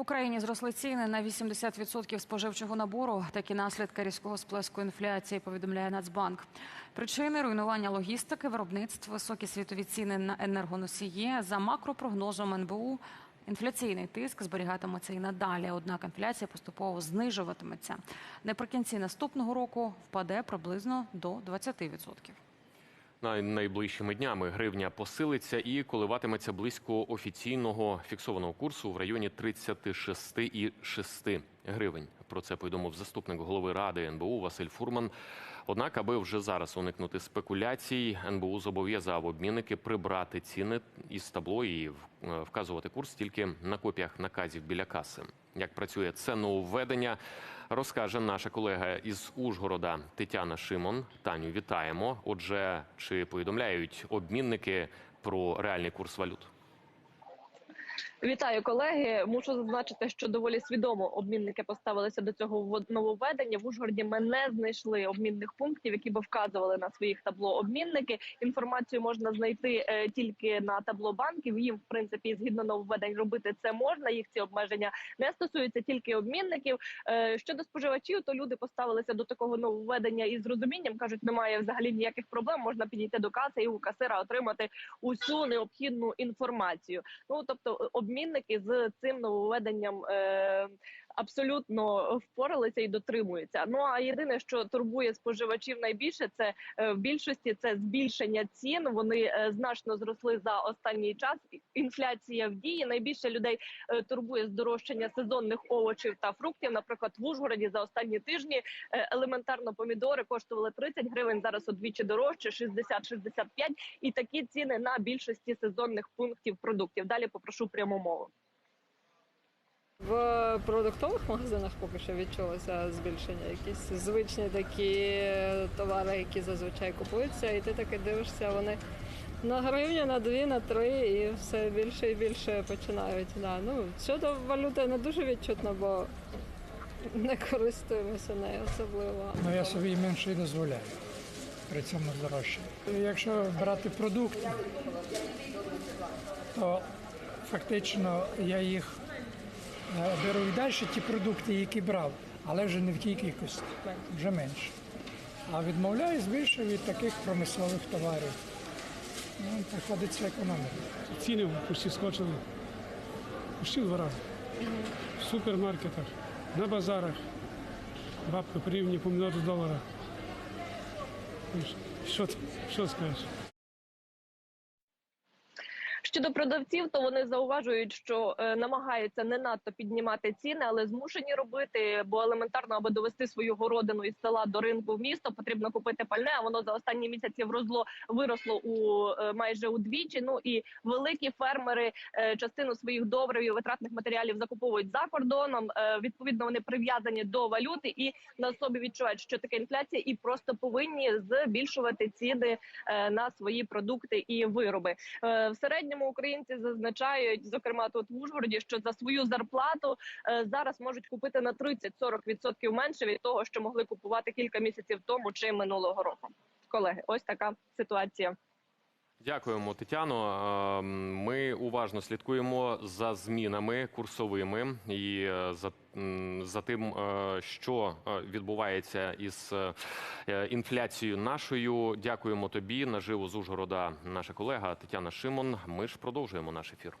Україні зросли ціни на 80% споживчого набору. Такі наслідки різкого сплеску інфляції, повідомляє Нацбанк. Причини руйнування логістики, виробництв, високі світові ціни на енергоносії. За макропрогнозом НБУ, інфляційний тиск зберігатиметься і надалі. Однак інфляція поступово знижуватиметься. Наприкінці наступного року впаде приблизно до 20%. На найближчими днями гривня посилиться і коливатиметься близько офіційного фіксованого курсу в районі 36,6 гривень. Про це повідомив заступник голови ради НБУ Василь Фурман. Однак, аби вже зараз уникнути спекуляцій, НБУ зобов'язав обмінники прибрати ціни із табло і е, вказувати курс тільки на копіях наказів біля каси. Як працює це нововведення, розкаже наша колега із Ужгорода Тетяна Шимон. Таню, вітаємо. Отже, чи повідомляють обмінники про реальний курс валют? Вітаю, колеги. Мушу зазначити, що доволі свідомо обмінники поставилися до цього нововведення. В Ужгороді ми не знайшли обмінних пунктів, які би вказували на своїх табло обмінники. Інформацію можна знайти е, тільки на табло банків. Їм, в принципі, згідно нововведень, робити це можна. Їх ці обмеження не стосуються тільки обмінників. Е, щодо споживачів, то люди поставилися до такого нововведення із розумінням. кажуть, немає взагалі ніяких проблем. Можна підійти до каси і у касира отримати усю необхідну інформацію. Ну тобто, обмінники з цим нововведенням е, абсолютно впоралися і дотримуються. Ну а єдине, що турбує споживачів найбільше, це е, в більшості це збільшення цін. Вони е, значно зросли за останній час. Інфляція в дії. Найбільше людей е, турбує здорожчання сезонних овочів та фруктів. Наприклад, в Ужгороді за останні тижні елементарно помідори коштували 30 гривень. Зараз удвічі дорожче 60-65. І такі ціни на більшості сезонних пунктів продуктів. Далі попрошу пряму мову. В продуктових магазинах поки що відчулося збільшення. Якісь звичні такі товари, які зазвичай купуються, і ти таки дивишся, вони на гривню, на дві, на три, і все більше і більше починають. Да. Ну, щодо валюти не дуже відчутно, бо не користуємося нею особливо. Ну, я собі менше і дозволяю при цьому здорожчанні. Якщо брати продукти, то фактично я їх е, беру і далі ті продукти, які брав, але вже не в тій кількості, вже менше. А відмовляюсь більше від таких промислових товарів. Ну, приходиться економити. Ціни почти скочили. Почти два рази. В супермаркетах, на базарах. Бабка порівнює помідори з долара. Що, що скажеш? Щодо продавців, то вони зауважують, що е, намагаються не надто піднімати ціни, але змушені робити, бо елементарно, аби довести свою городину із села до ринку в місто, потрібно купити пальне. А воно за останні місяці врозло виросло у е, майже удвічі. Ну і великі фермери е, частину своїх добрив і витратних матеріалів закуповують за кордоном. Е, відповідно, вони прив'язані до валюти і на собі відчувають, що таке інфляція, і просто повинні збільшувати ціни е, на свої продукти і вироби. Е, В середньому українці зазначають, зокрема тут в Ужгороді, що за свою зарплату е, зараз можуть купити на 30-40% менше від того, що могли купувати кілька місяців тому чи минулого року. Колеги, ось така ситуація. Дякуємо, Тетяно. Е, Ми уважно слідкуємо за змінами курсовими і е, за, за тим, е, що е, відбувається із інфляцією нашою. Дякуємо тобі. Наживо з Ужгорода наша колега Тетяна Шимон. Ми ж продовжуємо наш ефір.